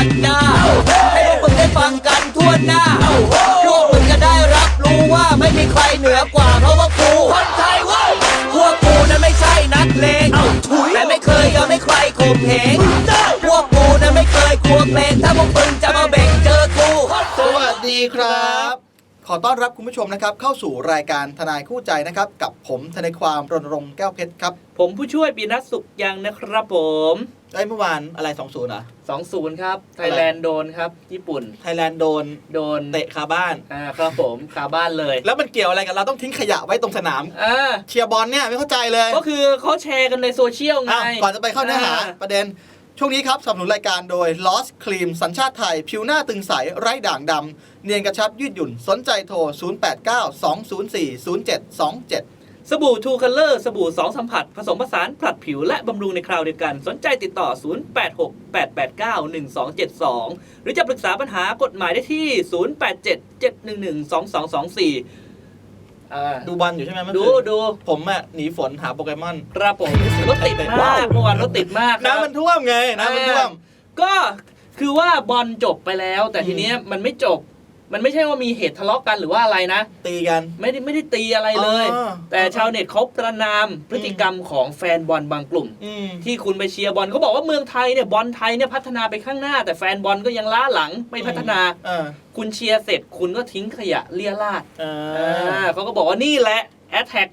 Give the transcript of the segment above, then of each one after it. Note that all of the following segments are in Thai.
ันหน้า ให้พวกมึงได้ฟังกันทั่วหน้าพวกมึงจะได้รับรู้ว่าไม่มีใครเหนือกว่า ขอต้อนรับคุณผู้ชมนะครับเข้าสู่รายการทนายคู่ใจนะครับ กับผมทนายความรณรงค์แก้วเพชรครับผมผู้ช่วยปีนัทสุขยังนะครับผมได้เมื่อวานอะไร2 0เหรอ 2-0 ครับ ไทยแลนด์โดนครับ ญี่ปุ่น ไทยแลนด์โดนโดนเตะคาบ้าน อ่าครับผมคาบ้านเลยแล้วมันเกี่ยวอะไรกันเราต้องทิ้งขยะไว้ตรงสนาม อ่าเชียร์บอลเนี่ยไม่เข้าใจเลยก็คือเขาแชร์กันในโซเชียลไง อ้าวก่อนจะไปเข้าเนื้อหาอ่ประเด็น ช่วงนี้ครับสนับสนุนรายการโดย Lost Cream สัญชาติไทย ผิวหน้าตึงใส ไร้ด่างดำ เนียนกระชับยืดหยุ่น สนใจโทร 0892040727สบู่ทูคัลเลอร์สบู่สองสัมผัส ผสมผสานผลัดผิวและบำรุงในคราวเดียวกัน สนใจติดต่อ 0868891272 หรือจะปรึกษาปัญหากฎหมายได้ที่ 0877112224 อ่าดูบอลอยู่ใช่ไหมเมื่อดูคืนดูผมอะหนีฝนหาโปเกมอน ครับผมรถติดมากเมื่อวานรถติดมากครับ น้ำมันท่วมไงน้ำมันท่วม ก็คือว่าบอลจบไปแล้ว แต่อืมทีเนี้ยมันไม่จบ มันไม่ใช่ว่ามีเหตุทะเลาะกันหรือว่าอะไรนะ ตีกัน ไม่ได้ไม่ได้ตีอะไรเลย อ๋อแต่ชาวเน็ตเขาประนามพฤติกรรมของแฟนบอลบางกลุ่ม อืม ที่คุณไปเชียร์บอลเขาบอกว่าเมืองไทยเนี่ยบอลไทยเนี่ยพัฒนาไปข้างหน้า แต่แฟนบอลก็ยังล้าหลังไม่พัฒนา เออคุณเชียร์เสร็จคุณก็ทิ้งขยะเลี่ยราดเออ่าอเขาก็บอกว่านี่แหละแอตแทก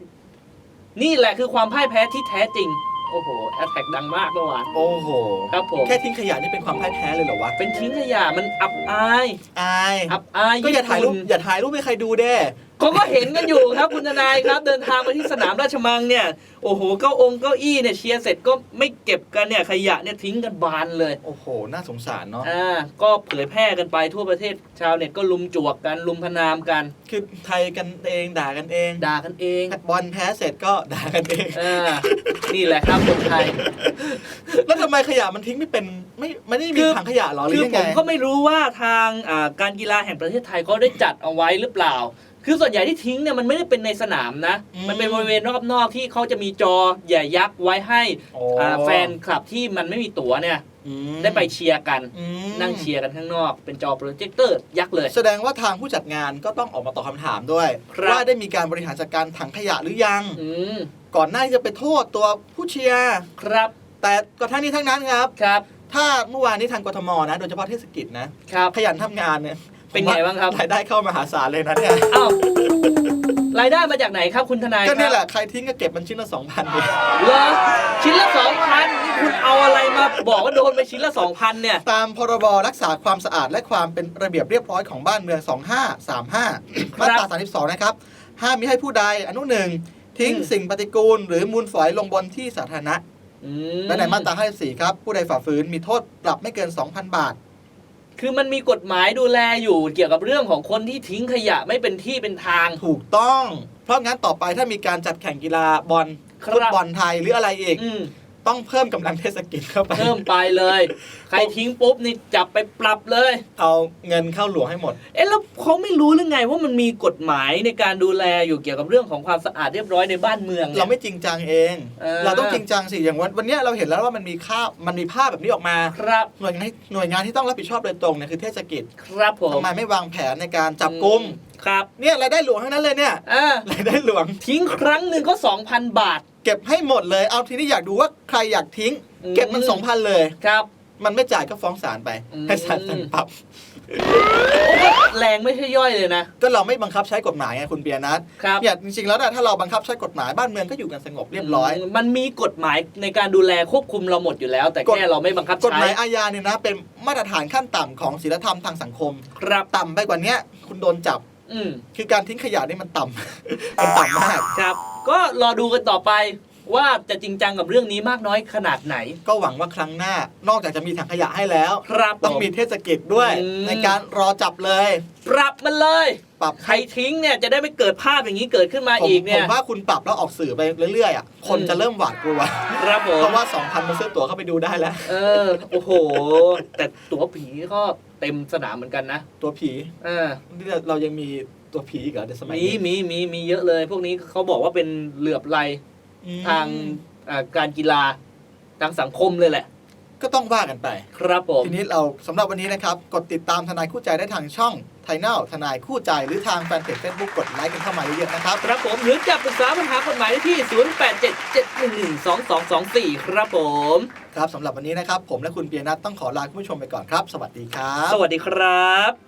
นี่แหละคือความพ่ายแพ้ที่แท้จริง โอ้โหแอตแทกดังมากเมื่อวานโอ้โห ครับผมแค่ทิ้งขยะนี่เป็นความพ่ายแพ้เลยเหรอวะเป็นทิ้งขยะมันอับอายอายอับอายก็อย่าถ่ายรูปญี่ปุ่น อย่าถ่ายรูปให้ใครดูเด้ เขาก็เห็นกันอยู่ครับคุณทนายครับเดินทางมาที่สนามราชมังเนี่ยโอ้โหเก้าองค์เก้าอี้เนี่ยเชียร์เสร็จก็ไม่เก็บกันเนี่ยขยะเนี่ยทิ้งกันบานเลยโอ้โห น่าสงสารเนาะอ่าก็เผยแพร่กันไปทั่วประเทศชาวเน็ตก็ลุมจวกกันลุมพนามกัน คือไทยกันเองด่ากันเองด่ากันเองบอลแพ้เสร็จก็ด่ากันเองอ่านี่แหละครับคนไทย แล้วทำไมขยะมันทิ้งไม่เป็นไม่ไม่ได้มีคือถังขยะเหรอหรืคืออยังผไงมก็ไม่รู้ว่าทางอ่าการกีฬาแห่งประเทศไทยเขาได้จัดเอาไว้หรือเปล่า คือส่วนใหญ่ที่ทิ้งเนี่ยมันไม่ได้เป็นในสนามนะ อืมมันเป็นบริเวณรอบๆที่เขาจะมีจอใหญ่ยักษ์ไว้ให้โอ้อ่าแฟนคลับที่มันไม่มีตั๋วเนี่ย อืมได้ไปเชียร์กัน อืมนั่งเชียร์กันข้างนอก เป็นจอโปรเจคเตอร์ยักษ์เลย แสดงว่าทางผู้จัดงานก็ต้องออกมาตอบคำถามด้วย ครับ ว่าได้มีการบริหารจัดการถังขยะหรือยัง อืมก่อนหน้าที่จะไปโทษตัวผู้เชียร์ครับแต่ก็ทั้งนี้ทั้งนั้นครับ ครับถ้าเมื่อวานนี้ทางกทมนะ โดยเฉพาะเทศกิจนะครับ ขยันทำงานเนี่ย เป็นไงบ้างครับรายได้เข้ามหาศาลเลยนะเนี่ยอ้าวรายได้มาจากไหนครับคุณทนายก็คเนี่ยแหรับละใครทิ้งก็เก็บมันชิ้นละสองพันดิเหรอชิ้นละสองพันนี่คุณเอาอะไรมาบอกว่าโดนไปชิ้นละสองพันเนี่ย ตามพรบรักษาความสะอาดและความเป็นระเบียบเรียบร้อยของบ้านเมือง 2535 มาตรา 32 นะครับ ห้ามมิให้ผู้ใดอนุหนึ่งทิ้งอืมสิ่งปฏิกูล หรือมูลฝอยลงบนที่สาธารณะอืและในมาตรา54 ครับ ผู้ใดฝ่าฝืนมีโทษปรับไม่เกิน 2,000 บาท คือมันมีกฎหมายดูแลอยู่เกี่ยวกับเรื่องของคนที่ทิ้งขยะไม่เป็นที่เป็นทาง ถูกต้อง เพราะงั้นต่อไปถ้ามีการจัดแข่งกีฬาบอลครับ ฟุตบอลไทยหรืออะไรอีก อืม ต้องเพิ่มกำลังเทศกิจเข้าไป เพิ่มไปเลย ใครทิ้งปุ๊บนี่จับไปปรับเลย เอาเงินเข้าหลวงให้หมด เอ๊ะแล้วเขาไม่รู้หรือไงว่ามันมีกฎหมายในการดูแลอยู่เกี่ยวกับเรื่องของความสะอาดเรียบร้อยในบ้านเมืองนี่ย เราไม่จริงจังเอง เออ เราต้องจริงจังสิอย่างวันวันเนี้ยเราเห็นแล้วว่ามันมีค่าพมันมีภาพแบบนี้ออกมา ครับหน่วยงานที่หน่วยงานที่ต้องรับผิดชอบโดยตรงเนี่ยคือเทศกิจครับผมทำไมไม่วางแผนในการจับกุมครับเนี่ยรายได้หลวงทั้งนั้นเลยเนี่ยอ่ารายได้หลวง ทิ้งครั้งหนึ่งก็ 2,000 บาท เก็บให้หมดเลย เอาทีนี้อยากดูว่าใครอยากทิ้งอืมเก็บมันสองพันเลย ครับ มันไม่จ่ายก็ฟ้องศาลไปอืมให้ศาลสั่งปรับโอ้ก็แรงไม่ใช่ย่อยเลยนะ ก็เราไม่บังคับใช้กฎหมายไงคุณเบียร์นัทครับเนี่ยจริงๆแล้วน่ะถ้าเราบังคับใช้กฎหมายบ้านเมืองก็อยู่กันสงบเรียบร้อยมมันมีกฎหมายในการดูแลควบคุมเราหมดอยู่แล้ว แต่กฎแค่เราไม่บังคับกฎใช้หมายอาญาเนี่ยนะ เป็นมาตรฐานขั้นต่ำของศีลธรรมทางสังคม ครับต่ำไปกว่าเนี้ยคุณโดนจับอืมคือการทิ้งขยะนี่มันต่ำมันต่ำมากครับ ก็รอดูกันต่อไปว่าจะจริงจังกับเรื่องนี้มากน้อยขนาดไหน ก็หวังว่าครั้งหน้านอกจากจะมีถังขยะให้แล้ว ครับต้องผมีเทศกิจด้วย อืม ในการรอจับเลย ปรับมันเลย ปรับใครทิ้งเนี่ยจะได้ไม่เกิดภาพอย่างนี้เกิดขึ้นมาผมอีกผเนี่ยมว่าคุณปรับแล้วออกสื่อไปเรื่อยๆอะคนอืม จะเริ่มหวาดกลัว ครับผม เพราะว่า 2,000มาซื้อตั๋วเข้าไปดูได้แล้ว เออ โอ้โห แต่ตั๋วผีก็เต็มสนามเหมือนกันนะตัวผีเออนี่เรายังมี ตัวผีอีกเหรอในสมัยมีนี้มีมีมีเยอะเลย พวกนี้เขาบอกว่าเป็นเหลือบไหลอืมทางอ่าการกีฬาทางสังคมเลยแหละ ก็ต้องว่ากันไป ครับผม ทีนี้เราสำหรับวันนี้นะครับ กดติดตามทนายคู่ใจได้ทางช่องไทยเน่าทนายคู่ใจหรือทางแฟนเพจเฟซบุ๊กกดไลค์กันเข้ามาเยอะๆนะครับ ครับผมหรือจะปรึกษาปัญหากฎหมายได้ที่ 0877112224 ครับผม ครับสำหรับวันนี้นะครับ ผมและคุณเปียนัทต้องขอลาคุณผู้ชมไปก่อนครับ สวัสดีครับ สวัสดีครับ